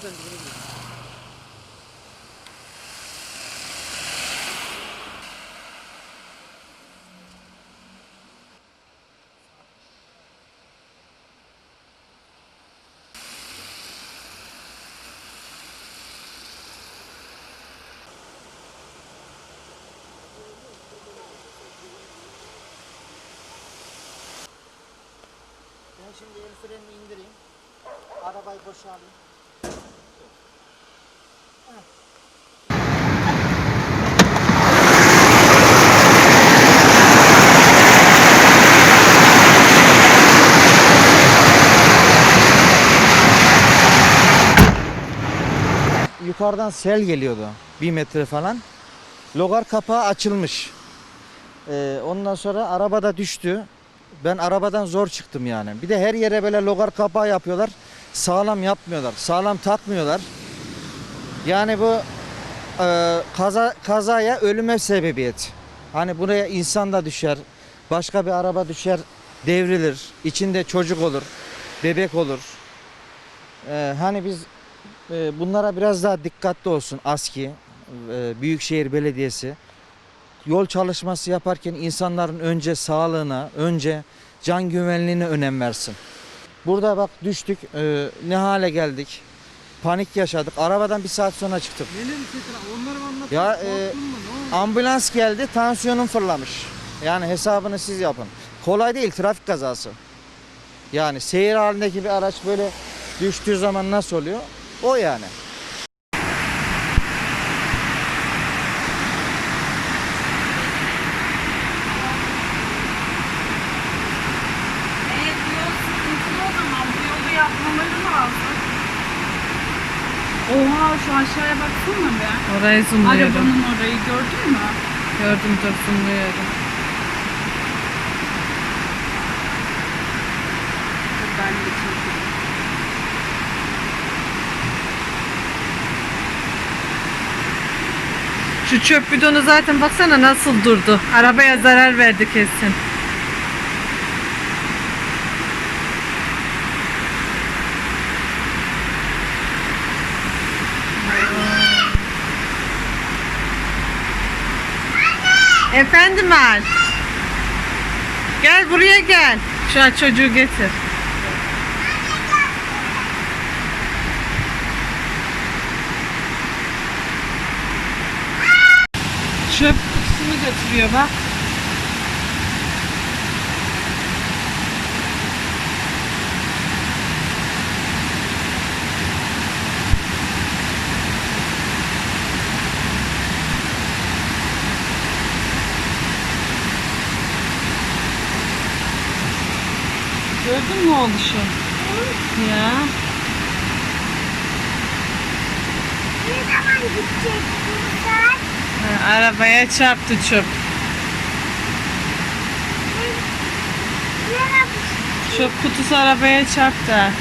sen dibine gir. Ben şimdi el frenini indireyim. Arabayı boşalayım. Yukarıdan sel geliyordu. Bir metre falan. Logar kapağı açılmış. Ee, ondan sonra arabada düştü. Ben arabadan zor çıktım yani. Bir de her yere böyle logar kapağı yapıyorlar. Sağlam yapmıyorlar. Sağlam takmıyorlar. Yani bu e, kaza kazaya ölüme sebebiyet. Hani buraya insan da düşer. Başka bir araba düşer, devrilir. İçinde çocuk olur, bebek olur. Ee, hani biz e, bunlara biraz daha dikkatli olsun ASKİ, e, Büyükşehir Belediyesi. Yol çalışması yaparken insanların önce sağlığına, önce can güvenliğine önem versin. Burada bak düştük, e, ne hale geldik. Panik yaşadık. Arabadan bir saat sonra çıktık. Neler tekrar onları mı? Ya, Korktun e, mu? Ne oldu? Ambulans geldi, tansiyonum fırlamış. Yani hesabını siz yapın. Kolay değil trafik kazası. Yani seyir halindeki bir araç böyle düştüğü zaman nasıl oluyor? O yani. Evet bu yol sıkıntılı o zaman. Bu yolu yapmaları lazım. Oha şu aşağıya baksana be. Orayı zoomluyorum. Arabanın orayı gördün mü? Gördüm dur zoomluyorum. Ben de çekeyim. Şu çöp bidonu zaten baksana nasıl durdu. Arabaya zarar verdi kesin. Efendim Al. Gel buraya gel. Şu an çocuğu getir. Çöp kutusunu götürüyor bak. Gördün mü oluşu? Ya. Ne zaman gidecek? Ha, Arabaya çarptı çöp. Çöp kutusu arabaya çarptı.